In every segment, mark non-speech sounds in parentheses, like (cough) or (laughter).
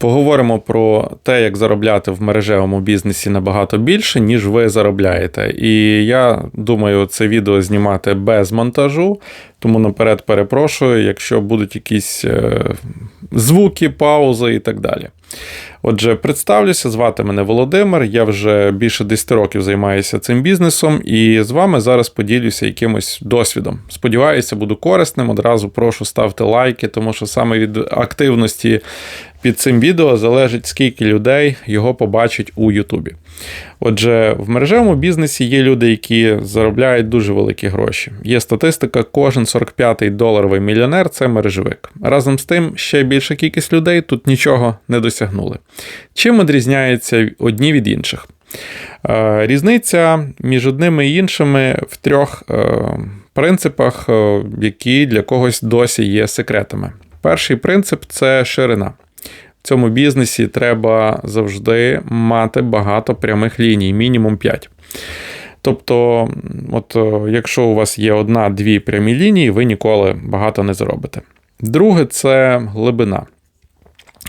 Поговоримо про те, як заробляти в мережевому бізнесі набагато більше, ніж ви заробляєте. І я думаю, це відео знімати без монтажу, тому наперед перепрошую, якщо будуть якісь е, звуки, паузи і так далі. Отже, представлюся, звати мене Володимир. Я вже більше 10 років займаюся цим бізнесом, і з вами зараз поділюся якимось досвідом. Сподіваюся, буду корисним. Одразу прошу ставте лайки, тому що саме від активності під цим відео залежить, скільки людей його побачить у Ютубі. Отже, в мережевому бізнесі є люди, які заробляють дуже великі гроші. Є статистика, кожен 45-й доларовий мільйонер це мережевик. Разом з тим, ще більша кількість людей тут нічого не досягнули. Чим відрізняються одні від інших? Е, різниця між одними і іншими в трьох е, принципах, е, які для когось досі є секретами. Перший принцип це ширина. В цьому бізнесі треба завжди мати багато прямих ліній, мінімум 5. Тобто, от якщо у вас є одна-дві прямі лінії, ви ніколи багато не заробите. Друге, це глибина.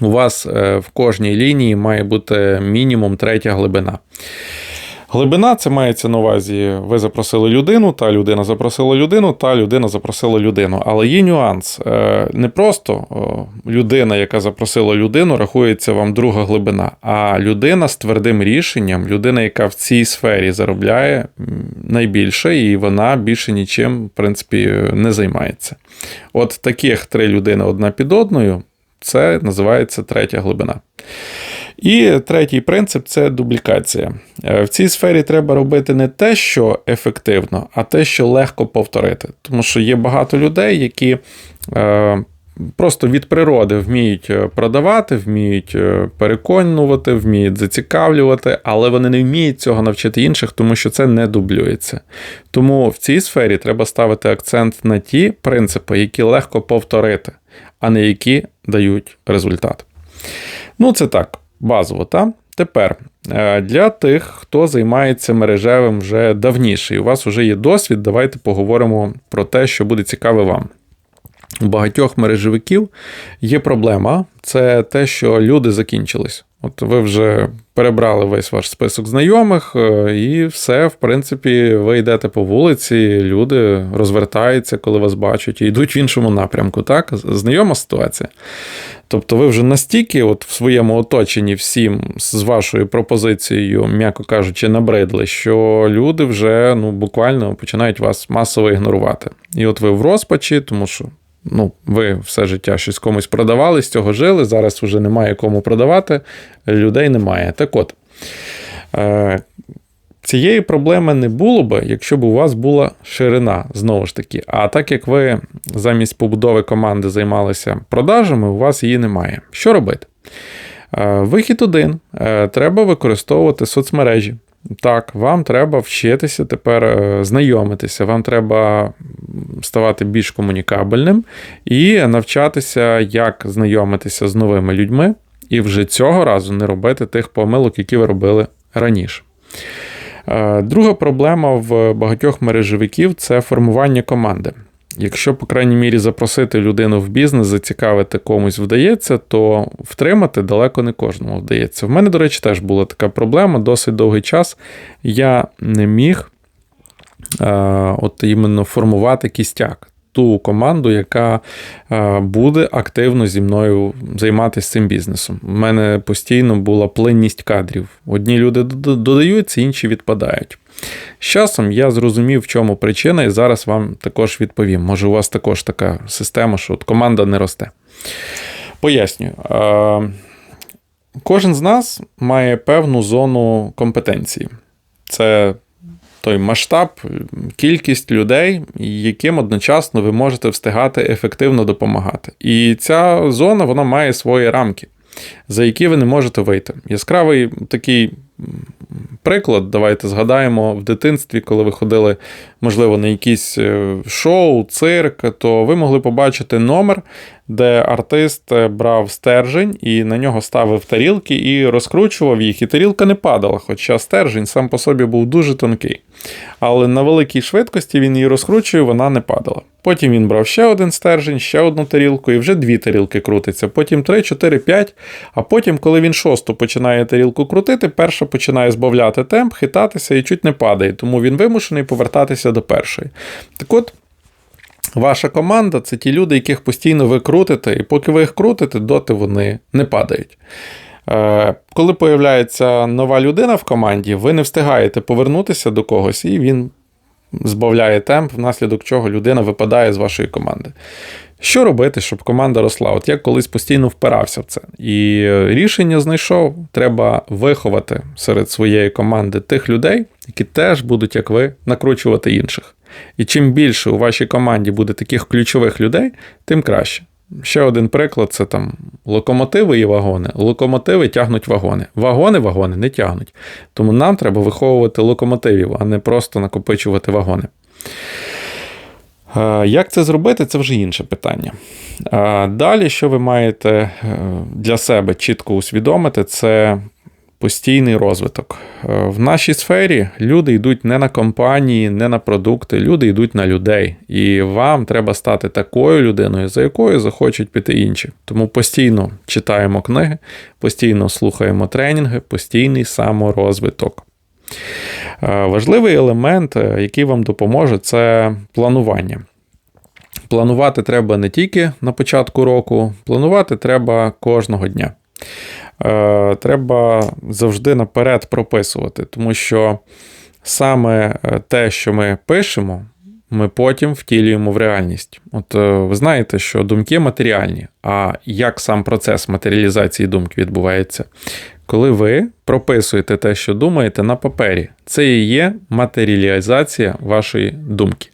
У вас е, в кожній лінії має бути мінімум третя глибина. Глибина це мається на увазі, ви запросили людину, та людина запросила людину, та людина запросила людину. Але є нюанс. Е, не просто людина, яка запросила людину, рахується вам друга глибина, а людина з твердим рішенням, людина, яка в цій сфері заробляє найбільше, і вона більше нічим, в принципі, не займається. От таких три людини одна під одною, це називається третя глибина. І третій принцип це дублікація. Е, в цій сфері треба робити не те, що ефективно, а те, що легко повторити. Тому що є багато людей, які е, просто від природи вміють е, продавати, вміють переконувати, вміють зацікавлювати, але вони не вміють цього навчити інших, тому що це не дублюється. Тому в цій сфері треба ставити акцент на ті принципи, які легко повторити, а не які дають результат. Ну, це так базово. Та? Тепер е, для тих, хто займається мережевим вже давніше, і у вас вже є досвід, давайте поговоримо про те, що буде цікаве вам. У багатьох мережевиків є проблема, це те, що люди закінчились. От ви вже перебрали весь ваш список знайомих, е, і все, в принципі, ви йдете по вулиці, люди розвертаються, коли вас бачать, і йдуть в іншому напрямку. Так? Знайома ситуація. Тобто, ви вже настільки, от в своєму оточенні всім з вашою пропозицією, м'яко кажучи, набридли, що люди вже ну, буквально починають вас масово ігнорувати. І от ви в розпачі, тому що ну, ви все життя щось комусь продавали, з цього жили. Зараз вже немає кому продавати, людей немає. Так от. Е, цієї проблеми не було би, якщо б у вас була ширина, знову ж таки. А так як ви замість побудови команди займалися продажами, у вас її немає. Що робити? Е, вихід один: е, треба використовувати соцмережі. Так, вам треба вчитися тепер знайомитися, вам треба ставати більш комунікабельним і навчатися, як знайомитися з новими людьми, і вже цього разу не робити тих помилок, які ви робили раніше. Е, друга проблема в багатьох мережевиків це формування команди. Якщо, по крайній мірі, запросити людину в бізнес, зацікавити комусь вдається, то втримати далеко не кожному вдається. В мене, до речі, теж була така проблема. Досить довгий час я не міг от іменно формувати кістяк. Ту команду, яка е, буде активно зі мною займатися цим бізнесом. У мене постійно була плинність кадрів. Одні люди додаються, інші відпадають. З часом я зрозумів, в чому причина, і зараз вам також відповім. Може, у вас також така система, що от команда не росте. Пояснюю. Кожен з нас має певну зону компетенції. Це той масштаб, кількість людей, яким одночасно ви можете встигати ефективно допомагати. І ця зона вона має свої рамки, за які ви не можете вийти. Яскравий такий приклад, давайте згадаємо в дитинстві, коли ви ходили можливо, на якісь е, шоу, цирк, то ви могли побачити номер, де артист е, брав стержень і на нього ставив тарілки і розкручував їх, і тарілка не падала, хоча стержень сам по собі був дуже тонкий. Але на великій швидкості він її розкручує, вона не падала. Потім він брав ще один стержень, ще одну тарілку, і вже дві тарілки крутиться. Потім три, чотири, п'ять. А потім, коли він шосту починає тарілку крутити, перша починає збавляти темп, хитатися і чуть не падає. Тому він вимушений повертатися до першої. Так от. Ваша команда це ті люди, яких постійно ви крутите, і поки ви їх крутите, доти вони не падають. Е, коли появляється нова людина в команді, ви не встигаєте повернутися до когось, і він збавляє темп, внаслідок чого людина випадає з вашої команди. Що робити, щоб команда росла? От я колись постійно впирався в це. І рішення знайшов: треба виховати серед своєї команди тих людей, які теж будуть, як ви, накручувати інших. І чим більше у вашій команді буде таких ключових людей, тим краще. Ще один приклад це там локомотиви і вагони. Локомотиви тягнуть вагони. Вагони вагони не тягнуть. Тому нам треба виховувати локомотивів, а не просто накопичувати вагони. Як це зробити, це вже інше питання. Далі, що ви маєте е, для себе чітко усвідомити, це постійний розвиток. Е, в нашій сфері люди йдуть не на компанії, не на продукти, люди йдуть на людей. І вам треба стати такою людиною, за якою захочуть піти інші. Тому постійно читаємо книги, постійно слухаємо тренінги, постійний саморозвиток. Е, важливий елемент, е, який вам допоможе, це планування. Планувати треба не тільки на початку року, планувати треба кожного дня. Е, треба завжди наперед прописувати, тому що саме те, що ми пишемо, ми потім втілюємо в реальність. От ви знаєте, що думки матеріальні, а як сам процес матеріалізації думки відбувається? Коли ви прописуєте те, що думаєте, на папері, це і є матеріалізація вашої думки.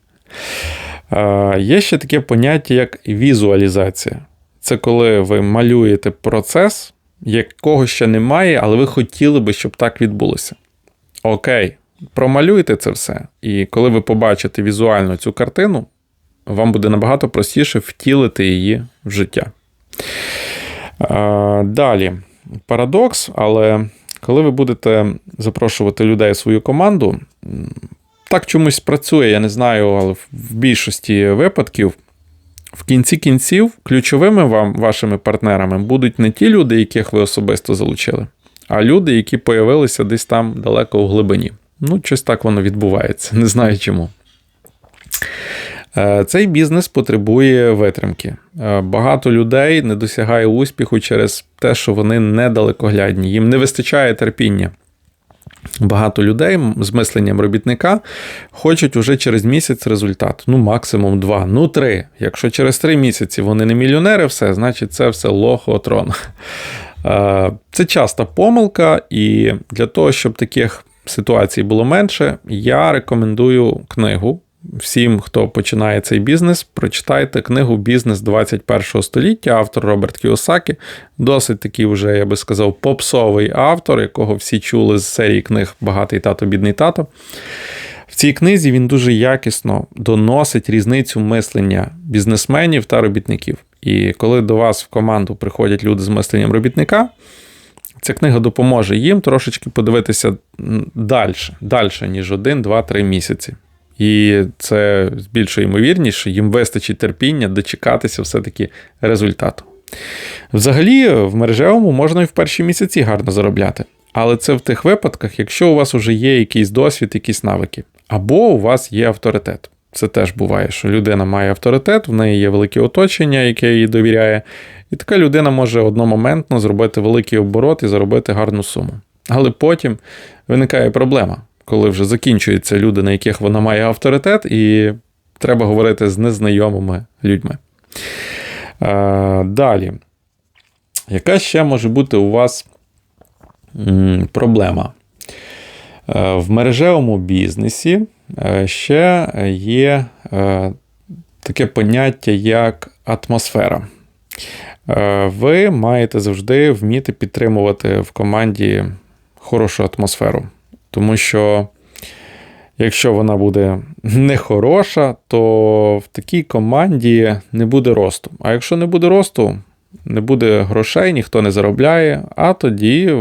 Є ще таке поняття, як візуалізація. Це коли ви малюєте процес якого ще немає, але ви хотіли би, щоб так відбулося. Окей, промалюйте це все. І коли ви побачите візуально цю картину, вам буде набагато простіше втілити її в життя. Далі, парадокс, але коли ви будете запрошувати людей в свою команду, так чомусь працює, я не знаю, але в більшості випадків в кінці кінців ключовими вам, вашими партнерами будуть не ті люди, яких ви особисто залучили, а люди, які появилися десь там далеко у глибині. Ну, щось так воно відбувається, (laughs) не знаю чому. Е, цей бізнес потребує витримки. Е, багато людей не досягає успіху через те, що вони недалекоглядні, їм не вистачає терпіння. Багато людей з мисленням робітника хочуть уже через місяць результат. Ну, максимум два, ну три. Якщо через три місяці вони не мільйонери, все, значить це все лохотрон. Це часта помилка, і для того, щоб таких ситуацій було менше, я рекомендую книгу всім, хто починає цей бізнес, прочитайте книгу Бізнес 21 століття, автор Роберт Кіосакі. Досить такий вже, я би сказав, попсовий автор, якого всі чули з серії книг Багатий тато, бідний тато. В цій книзі він дуже якісно доносить різницю мислення бізнесменів та робітників. І коли до вас в команду приходять люди з мисленням робітника, ця книга допоможе їм трошечки подивитися далі, далі ніж один, два, три місяці. І це збільшує ймовірність, що їм вистачить терпіння дочекатися все-таки результату. Взагалі, в мережевому можна і в перші місяці гарно заробляти. Але це в тих випадках, якщо у вас вже є якийсь досвід, якісь навики, або у вас є авторитет. Це теж буває, що людина має авторитет, в неї є велике оточення, яке їй довіряє, і така людина може одномоментно зробити великий оборот і заробити гарну суму. Але потім виникає проблема коли вже закінчуються люди, на яких вона має авторитет, і треба говорити з незнайомими людьми. Далі. Яка ще може бути у вас проблема? В мережевому бізнесі е, ще є е, таке поняття, як атмосфера. Е, ви маєте завжди вміти підтримувати в команді хорошу атмосферу. Тому що Якщо вона буде нехороша, то в такій команді не буде росту. А якщо не буде росту, не буде грошей, ніхто не заробляє, а тоді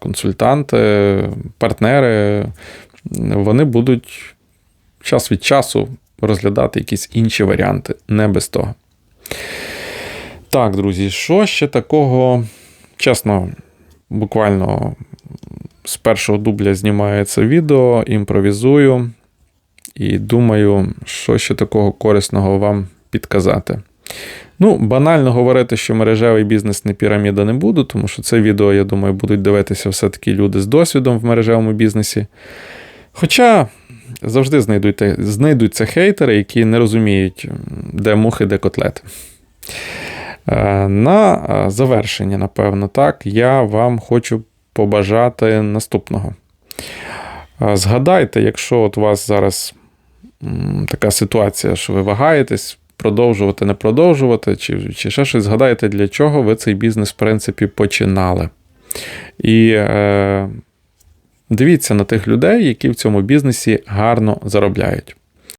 консультанти, партнери, вони будуть час від часу розглядати якісь інші варіанти, не без того. Так, друзі, що ще такого? Чесно, буквально з першого дубля знімаю це відео, імпровізую і думаю, що ще такого корисного вам підказати. Ну, банально говорити, що мережевий бізнес не піраміда не буду, тому що це відео, я думаю, будуть дивитися все-таки люди з досвідом в мережевому бізнесі. Хоча завжди знайдуться, знайдуться хейтери, які не розуміють, де мухи, де котлети. Е, На е, завершення, напевно, так, я вам хочу побажати наступного. Згадайте, якщо от у вас зараз така ситуація, що ви вагаєтесь, продовжувати, не продовжувати, чи, чи ще щось, згадайте, для чого ви цей бізнес, в принципі, починали. І е, дивіться на тих людей, які в цьому бізнесі гарно заробляють.